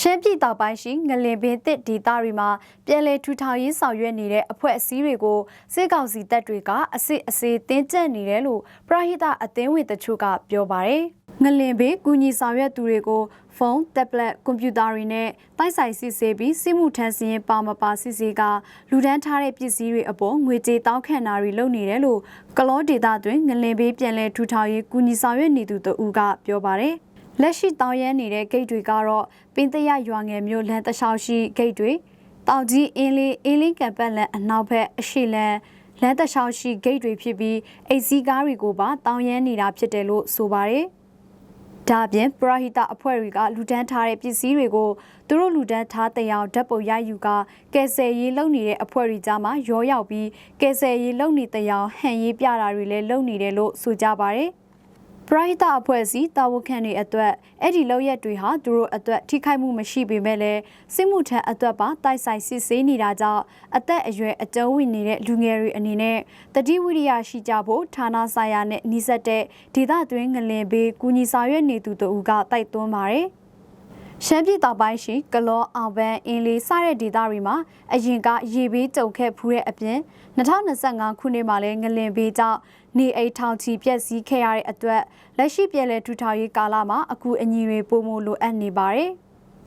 ရှမ်းပြည်တောင်ပိုင်းရှိငလင်ပင်တစ်ဒေသတွေမှာပြည်လဲထူထောင်ရေးဆောင်ရွက်နေတဲ့အဖွဲ့အစည်းတွေကိုစစ်ကောင်စီတပ်တွေကအစစ်အစေးတင်းကျပ်နေတယ်လို့ပရဟိတအသင်းဝင်တချို့ကပြောပါတယ်။ငလင်ပင်ကူညီဆောင်ရွက်သူတွေကိုဖုန်း၊တက်ဘလက်၊ကွန်ပျူတာတွေနဲ့တိုက်ဆိုင်စစ်ဆေးပြီးစစ်မှုထမ်းစရင်ပါမပါစစ်ဆေးကလူဒန်းထားတဲ့ပစ္စည်းတွေအပေါ်ငွေကြေးတောင်းခံတာတွေလုပ်နေတယ်လို့ကလောဒေတာတွင်ငလင်ပေးပြန်လဲထူထောင်ရေးကူညီဆောင်ရွက်နေသူတို့ကပြောပါတယ်။ လက်ရှိတောင်းရမ်းနေတဲ့ဂိတ်တွေကတော့ပင်တရရွာငယ်မျိုးလမ်းတလျှောက်ရှိဂိတ်တွေတောင်ကြီးအင်းလေးအင်းလေးကံပတ်လန်အနောက်ဘက်အရှိလန်လမ်းတလျှောက်ရှိဂိတ်တွေဖြစ်ပြီးအိတ်စီးကားတွေကိုပါတောင်းရမ်းနေတာဖြစ်တယ်လို့ဆိုပါတယ်။ဒါပြင်ပရဟိတအဖွဲ့တွေကလူဒန်းထားတဲ့ပစ္စည်းတွေကိုသူတို့လူဒန်းထားတဲ့အောင်ဓာတ်ပုံရိုက်ယူကကယ်ဆယ်ရေးလုပ်နေတဲ့အဖွဲ့တွေကြားမှာရောရောက်ပြီးကယ်ဆယ်ရေးလုပ်နေတဲ့အောင်ဟန်ရေးပြတာတွေလည်းလုပ်နေတယ်လို့ဆိုကြပါတယ်။ ပရိသတ်အဖွဲ့အစည်းတာဝန်ခံတွေအတွက်အဲ့ဒီလောက်ရက်တွေဟာသူတို့အတွက်ထိခိုက်မှုမရှိပေမဲ့လည်းစစ်မှုထမ်းအတွက်ပါတိုက်ဆိုင်စစ်ဆေးနေတာကြောင့်အသက်အရွယ်အကျုံးဝင်နေတဲ့လူငယ်တွေအနေနဲ့တတိဝိရိယရှိကြဖို့ဌာနဆိုင်ရာနဲ့နှိစက်တဲ့ဒေသတွင်းငလင်ဘေးကူညီဆောင်ရွက်နေသူတို့ကတိုက်တွန်းပါတယ် ရှမ်းပြည်တောင်ပိုင်းရှိကလောအောင်ပန်းအင်းလေးစတဲ့ဒေသတွေမှာအရင်ကရေဘေးကြုံခဲ့ဖူးတဲ့အပြင်2025ခုနှစ်မှာလည်းငလင်ဘေးကြောင့်နေအိမ်ထောင်ချီပျက်စီးခဲ့ရတဲ့အတွက်လက်ရှိပြည်လဲထူထောင်ရေးကာလမှာအခုအညီတွေပုံမလိုအပ်နေပါတယ်။